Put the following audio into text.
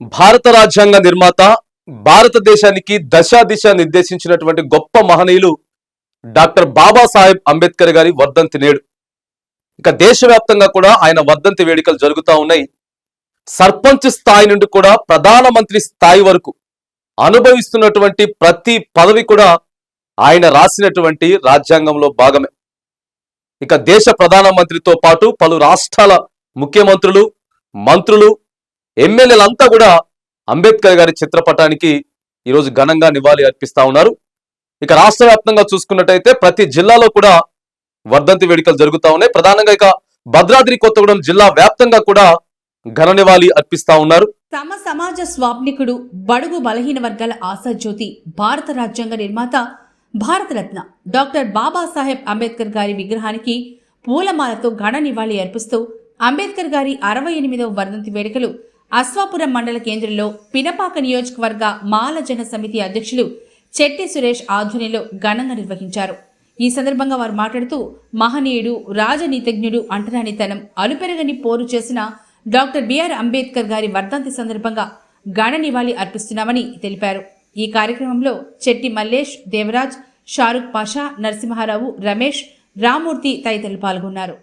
భారత రాజ్యాంగ నిర్మాత భారతదేశానికి దశా దిశ నిర్దేశించినటువంటి గొప్ప మహనీయులు డాక్టర్ బాబాసాహెబ్ అంబేద్కర్ గారి వర్ధంతి నేడు. ఇక దేశవ్యాప్తంగా కూడా ఆయన వర్ధంతి వేడుకలు జరుగుతూ ఉన్నాయి. సర్పంచ్ స్థాయి నుండి కూడా ప్రధానమంత్రి స్థాయి వరకు అనుభవిస్తున్నటువంటి ప్రతి పదవి కూడా ఆయన రాసినటువంటి రాజ్యాంగంలో భాగమే. ఇక దేశ ప్రధానమంత్రితో పాటు పలు రాష్ట్రాల ముఖ్యమంత్రులు మంత్రులు ఎమ్మెల్యేలంతా కూడా అంబేద్కర్ గారి చిత్రపటానికి ఈరోజు ఘనంగా నివాళి అర్పిస్తా ఉన్నారు. ఇక రాష్ట్ర వ్యాప్తంగా చూసుకున్నట్టయితే ప్రతి జిల్లాలో కూడా వర్ధంతి వేడుకలు జరుగుతూ ఉన్నాయి. ప్రధానంగా ఇక భద్రాద్రి కొత్తగూడెం జిల్లా వ్యాప్తంగా కూడా ఘన నివాళి అర్పిస్తా ఉన్నారు. తమ సమాజ స్వాప్నికుడు బడుగు బలహీన వర్గాల ఆశాజ్యోతి భారత రాజ్యాంగ నిర్మాత భారతరత్న డాక్టర్ బాబాసాహెబ్ అంబేద్కర్ గారి విగ్రహానికి పూలమాలతో ఘన నివాళి అర్పిస్తూ అంబేద్కర్ గారి అరవై ఎనిమిదవ వర్ధంతి వేడుకలు అశ్వాపురం మండల కేంద్రంలో పినపాక నియోజకవర్గ మాల జన సమితి అధ్యక్షులు చెట్టి సురేష్ ఆధ్వర్యంలో ఘనంగా నిర్వహించారు. ఈ సందర్భంగా వారు మాట్లాడుతూ మహనీయుడు రాజనీతిజ్ఞుడు అంటరానితనం అలుపెరగని పోరు చేసిన డాక్టర్ బిఆర్ అంబేద్కర్ గారి వర్ధంతి సందర్భంగా ఘన నివాళి అర్పిస్తున్నామని తెలిపారు. ఈ కార్యక్రమంలో చెట్టి మల్లేష్ దేవరాజ్ షారుఖ్ పాషా నరసింహారావు రమేష్ రామూర్తి తదితరులు పాల్గొన్నారు.